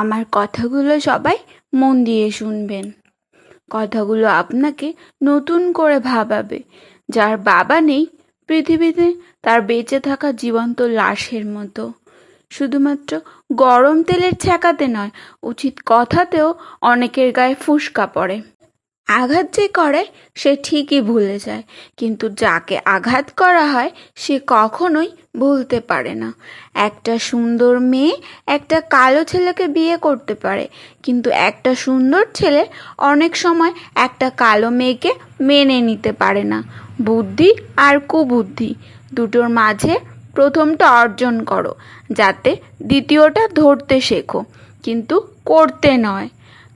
আমার কথাগুলো সবাই মন দিয়ে শুনবেন। কথাগুলো আপনাকে নতুন করে ভাবাবে। যার বাবা নেই, পৃথিবীতে তার বেঁচে থাকা জীবন্ত লাশের মতো। শুধুমাত্র গরম তেলের ছ্যাঁকাতে নয়, উচিত কথাতেও অনেকের গায়ে ফুসকা পড়ে। আঘাত যে করে, সে ঠিকই ভুলে যায়। কিন্তু যাকে আঘাত করা হয়, সে কখনোই ভুলতে পারে না। একটা সুন্দর মেয়ে একটা কালো ছেলেকে বিয়ে করতে পারে। কিন্তু একটা সুন্দর ছেলে অনেক সময় একটা কালো মেয়েকে মেনে নিতে পারে না। বুদ্ধি আর কুবুদ্ধি দুটোর মাঝে প্রথমটা অর্জন করো, যাতে দ্বিতীয়টা ধরতে শেখো। কিন্তু করতে নয়।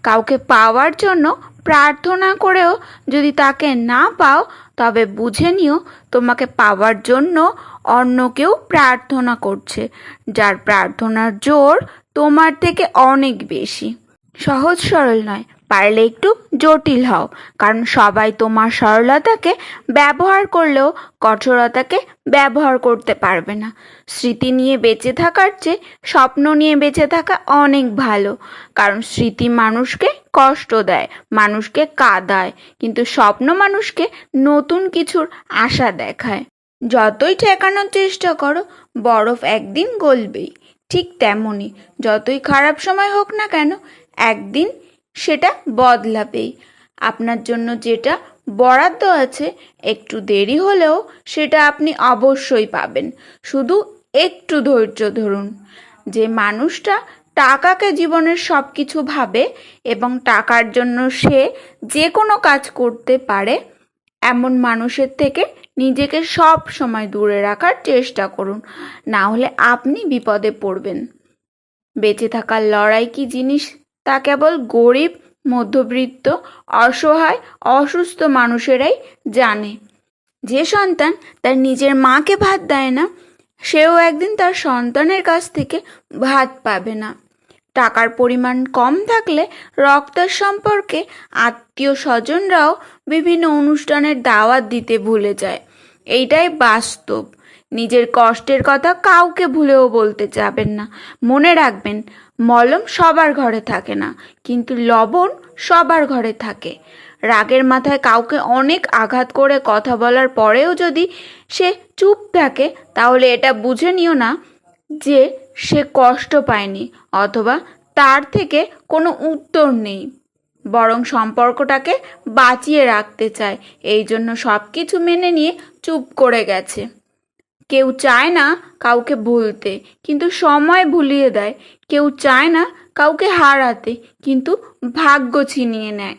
কাউকে পাওয়ার জন্য প্রার্থনা করেও যদি তাকে না পাও, তবে বুঝে নিও তোমাকে পাওয়ার জন্য অন্য কেউ প্রার্থনা করছে, যার প্রার্থনার জোর তোমার থেকে অনেক বেশি। সহজ সরল নয়। পারলে একটু জটিল হও। কারণ সবাই তোমার সরলতাকে ব্যবহার করলেও কঠোরতাকে ব্যবহার করতে পারবে না। স্মৃতি নিয়ে বেঁচে থাকার চেয়ে স্বপ্ন নিয়ে বেঁচে থাকা অনেক ভালো। কারণ স্মৃতি মানুষকে কষ্ট দেয়, মানুষকে কাঁদায়, কিন্তু স্বপ্ন মানুষকে নতুন কিছুর আশা দেখায়। যতই ঠেকানোর চেষ্টা করো, বরফ একদিন গলবেই, ঠিক তেমনই। যতই খারাপ সময় হোক না কেন, একদিন সেটা বদলাবেই। আপনার জন্য যেটা বরাদ্দ আছে, একটু দেরি হলেও সেটা আপনি অবশ্যই পাবেন। শুধু একটু ধৈর্য ধরুন। যে মানুষটা টাকাকে জীবনের সব কিছু ভাবে এবং টাকার জন্য সে যে কোনো কাজ করতে পারে, এমন মানুষের থেকে নিজেকে সব সময় দূরে রাখার চেষ্টা করুন। না হলে আপনি বিপদে পড়বেন। বেঁচে থাকার লড়াই কি জিনিস? তা কেবল গরিব, মধ্যবিত্ত, অসহায়, অসুস্থ মানুষেরাই জানে। যে সন্তান তার নিজের মাকে ভাত দেয় না, সেও একদিন তার সন্তানের কাছ থেকে ভাত পাবে না। টাকার পরিমাণ কম থাকলে রক্তের সম্পর্কে আত্মীয় স্বজনরাও বিভিন্ন অনুষ্ঠানের দাওয়াত দিতে ভুলে যায়। এইটাই বাস্তব। নিজের কষ্টের কথা কাউকে ভুলেও বলতে যাবেন না। মনে রাখবেন মলম সবার ঘরে থাকে না, কিন্তু লবণ সবার ঘরে থাকে। রাগের মাথায় কাউকে অনেক আঘাত করে কথা বলার পরেও যদি সে চুপ থাকে, তাহলে এটা বুঝে নিও না যে সে কষ্ট পায়নি, অথবা তার থেকে কোনো উত্তর নেই। বরং সম্পর্কটাকে বাঁচিয়ে রাখতে চায় এই জন্য সব কিছু মেনে নিয়ে চুপ করে গেছে। কেউ চায় না কাউকে ভুলতে, কিন্তু সময় ভুলিয়ে দেয়। কেউ চায় না কাউকে হারাতে, কিন্তু ভাগ্য ছিনিয়ে নেয়।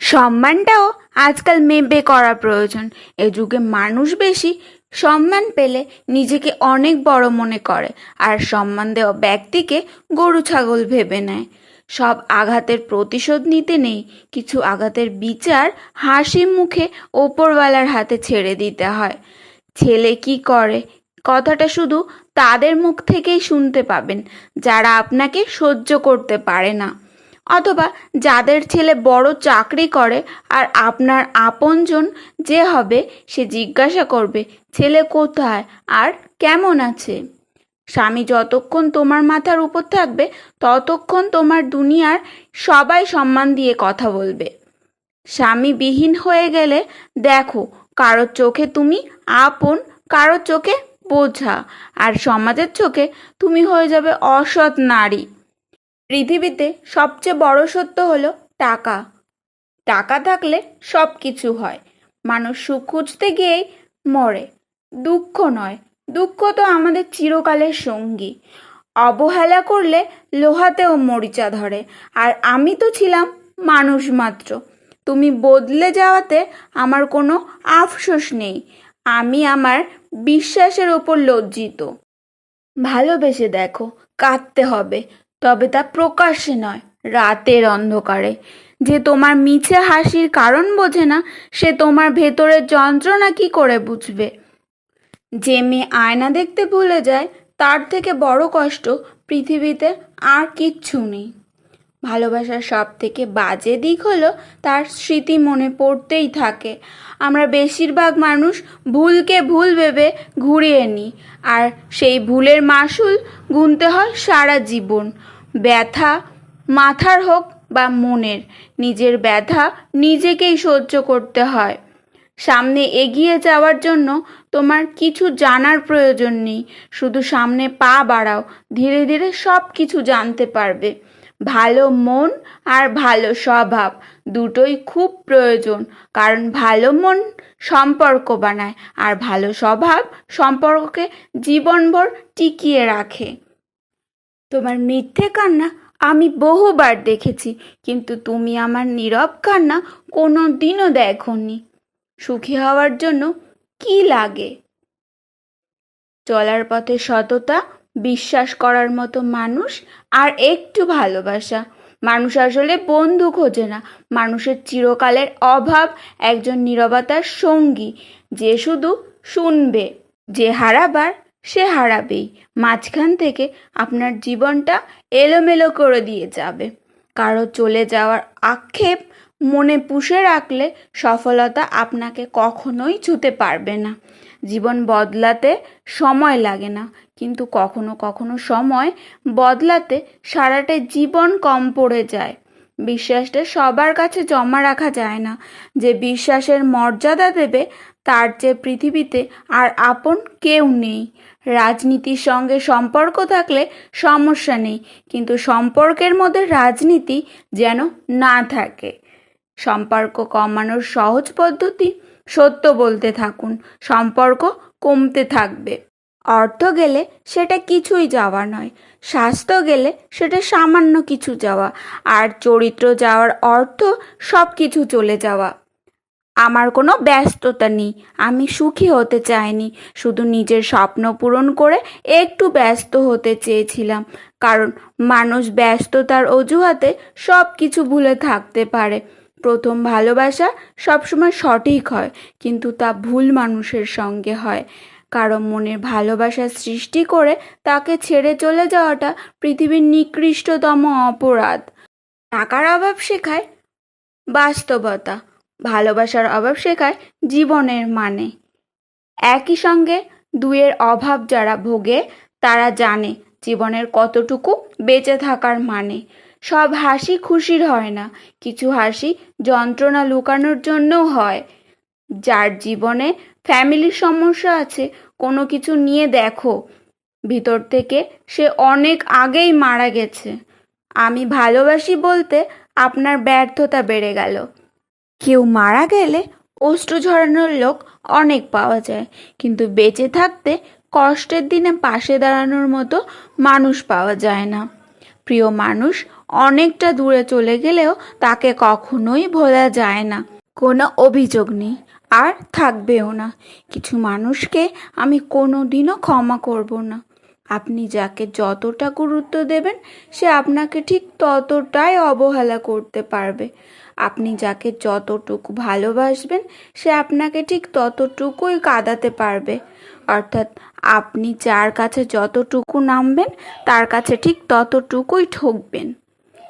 সম্মানটাও আজকাল মেপে করা প্রয়োজন। এ যুগে মানুষ বেশি সম্মান পেলে নিজেকে অনেক বড় মনে করে, আর সম্মান দেওয়া ব্যক্তিকে গরু, ছাগল ভেবে নেয়। সব আঘাতের প্রতিশোধ নিতে নেই, কিছু আঘাতের বিচার হাসি মুখে ওপরওয়ালার হাতে ছেড়ে দিতে হয়। ছেলে কি করে? কথাটা শুধু তাদের মুখ থেকেই শুনতে পাবেন, যারা আপনাকে সহ্য করতে পারে না। অথবা যাদের ছেলে বড় চাকরি করে আর আপনার আপনজন যে হবে, সে জিজ্ঞাসা করবে, ছেলে কোথায় আর কেমন আছে? স্বামী যতক্ষণ তোমার মাথার উপর থাকবে, ততক্ষণ তোমার দুনিয়ার সবাই সম্মান দিয়ে কথা বলবে। স্বামী বিহীন হয়ে গেলে, দেখো কারোর চোখে তুমি আপন, কারোর চোখে বোঝা, আর সমাজের চোখে তুমি হয়ে যাবে অসৎ নারী। পৃথিবীতে সবচেয়ে বড় সত্য হলো টাকা। টাকা থাকলে সব কিছু হয়। মানুষ সুখ খুঁজতে গিয়েই মরে। দুঃখ নয়, দুঃখ তো আমাদের চিরকালের সঙ্গী। অবহেলা করলে লোহাতেও মরিচা ধরে। আর আমি তো ছিলাম মানুষ মাত্র। তুমি বদলে যাওয়াতে আমার কোনো আফসোস নেই। আমি আমার বিশ্বাসের ওপর লজ্জিত। ভালোবেসে দেখো, কাঁদতে হবে, তবে তা প্রকাশ্যে নয়, রাতের অন্ধকারে। যে তোমার মিছে হাসির কারণ বোঝে না, সে তোমার ভেতরের যন্ত্রণা কি করে বুঝবে? যে মেয়ে আয়না দেখতে ভুলে যায়, তার থেকে বড় কষ্ট পৃথিবীতে আর কিচ্ছু নেই। ভালোবাসার সব থেকে বাজে দিক হলো তার স্মৃতি মনে পড়তেই থাকে। আমরা বেশিরভাগ মানুষ ভুলকে ভুল ভেবে ঘুরিয়ে নিই, আর সেই ভুলের মাসুল গুনতে হয় সারা জীবন। ব্যথা মাথার হোক বা মনের, নিজের ব্যথা নিজেকেই সহ্য করতে হয়। সামনে এগিয়ে যাওয়ার জন্য তোমার কিছু জানার প্রয়োজন নেই, শুধু সামনে পা বাড়াও, ধীরে ধীরে সব কিছু জানতে পারবে। ভালো মন আর ভালো স্বভাব দুটোই খুব প্রয়োজন। কারণ ভালো মন সম্পর্ক বানায় আর ভালো স্বভাব সম্পর্ককে জীবনভর টিকিয়ে রাখে। তোমার মিথ্যে কান্না আমি বহুবার দেখেছি, কিন্তু তুমি আমার নীরব কান্না কোনো দিনও দেখনি। সুখী হওয়ার জন্য কি লাগে? চলার পথে সততা বিশ্বাস করার মতো মানুষ আর একটু ভালোবাসা। মানুষ আসলে বন্ধু খোঁজে না। মানুষের চিরকালের অভাব একজন নীরবতার সঙ্গী। যে শুধু শুনবে, যে হারাবার, সে হারাবেই। মাঝখান থেকে আপনার জীবনটা এলোমেলো করে দিয়ে যাবে। কারও চলে যাওয়ার আক্ষেপ মনে পুষে রাখলে সফলতা আপনাকে কখনোই ছুতে পারবে না। জীবন বদলাতে সময় লাগে না। কিন্তু কখনো কখনো সময় বদলাতে সারাটা জীবন কম পড়ে যায়। বিশ্বাসটা সবার কাছে জমা রাখা যায় না। যে বিশ্বাসের মর্যাদা দেবে, তার চেয়ে পৃথিবীতে আর আপন কেউ নেই। রাজনীতির সঙ্গে সম্পর্ক থাকলে সমস্যা নেই, কিন্তু সম্পর্কের মধ্যে রাজনীতি যেন না থাকে। সম্পর্ক কমানোর সহজ পদ্ধতি সত্য বলতে থাকুন, সম্পর্ক কমতে থাকবে। অর্থ গেলে সেটা কিছুই যাওয়া নয়। স্বাস্থ্য গেলে সেটা সামান্য কিছু যাওয়া। আর চরিত্র যাওয়ার অর্থ সব কিছু চলে যাওয়া। আমার কোনো ব্যস্ততা নেই। আমি সুখী হতে চাইনি। শুধু নিজের স্বপ্ন পূরণ করে একটু ব্যস্ত হতে চেয়েছিলাম। কারণ মানুষ ব্যস্ততার অজুহাতে সব কিছু ভুলে থাকতে পারে। প্রথম ভালোবাসা সবসময় সঠিক হয়, কিন্তু তা ভুল মানুষের সঙ্গে হয়। কারও মনের ভালোবাসা সৃষ্টি করে তাকে ছেড়ে চলে যাওয়াটা পৃথিবীর নিকৃষ্টতম অপরাধ। টাকার অভাব শেখায় বাস্তবতা, ভালোবাসার অভাব শেখায় জীবনের মানে। একই সঙ্গে দুয়ের অভাব যারা ভোগে, তারা জানে জীবনের কতটুকু বেঁচে থাকার মানে। সব হাসি খুশির হয় না, কিছু হাসি যন্ত্রণা লুকানোর জন্যও হয়, যার জীবনে ফ্যামিলির সমস্যা আছে, কোনো কিছু নিয়ে দেখো। ভিতর থেকে সে অনেক আগেই মারা গেছে। আমি ভালোবাসি বলতে আপনার ব্যর্থতা বেড়ে গেল। কেউ মারা গেলে অশ্রু ঝরানোর লোক অনেক পাওয়া যায়, কিন্তু বেঁচে থাকতে কষ্টের দিনে পাশে দাঁড়ানোর মতো মানুষ পাওয়া যায় না। প্রিয় মানুষ অনেকটা দূরে চলে গেলেও তাকে কখনোই ভোলা যায় না। কোনো অভিযোগ নেই। আর থাকবেও না। কিছু মানুষকে আমি কোনো দিনও ক্ষমা করব না। আপনি যাকে যতটা গুরুত্ব দেবেন, সে আপনাকে ঠিক ততটাই অবহেলা করতে পারবে। আপনি যাকে যতটুকু ভালোবাসবেন, সে আপনাকে ঠিক ততটুকুই কাঁদাতে পারবে। অর্থাৎ আপনি যার কাছে যতটুকু নামবেন, তার কাছে ঠিক ততটুকুই ঠকবেন।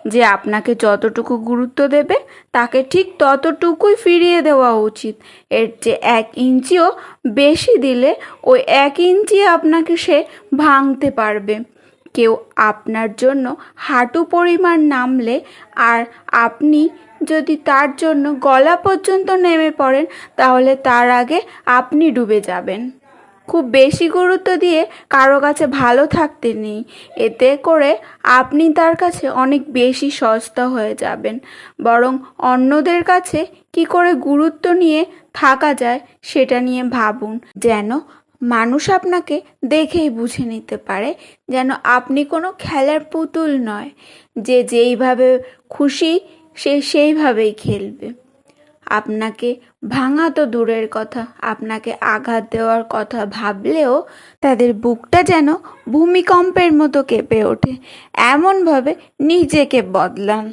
যে আপনাকে যতটুকু গুরুত্ব দেবে, তাকে ঠিক ততটুকুই ফিরিয়ে দেওয়া উচিত। এর যে এক ইঞ্চিও বেশি দিলে ওই এক ইঞ্চি আপনাকে সে ভাঙতে পারবে। কেউ আপনার জন্য হাঁটু পরিমাণ নামলে আর আপনি যদি তার জন্য গলা পর্যন্ত নেমে পড়েন, তাহলে তার আগে আপনি ডুবে যাবেন। খুব বেশি গুরুত্ব দিয়ে কারও কাছে ভালো থাকতে নেই। এতে করে আপনি তার কাছে অনেক বেশি সস্তা হয়ে যাবেন। বরং অন্যদের কাছে কি করে গুরুত্ব নিয়ে থাকা যায় সেটা নিয়ে ভাবুন। যেন মানুষ আপনাকে দেখেই বুঝে নিতে পারে। যেন আপনি কোনো খেলার পুতুল নয়। যে যেইভাবে খুশি সে সেইভাবেই খেলবে। আপনাকে ভাঙা তো দূরের কথা, আপনাকে আঘাত দেওয়ার কথা ভাবলেও তাদের বুকটা যেন ভূমিকম্পের মতো কেঁপে ওঠে। এমনভাবে নিজেকে বদলান।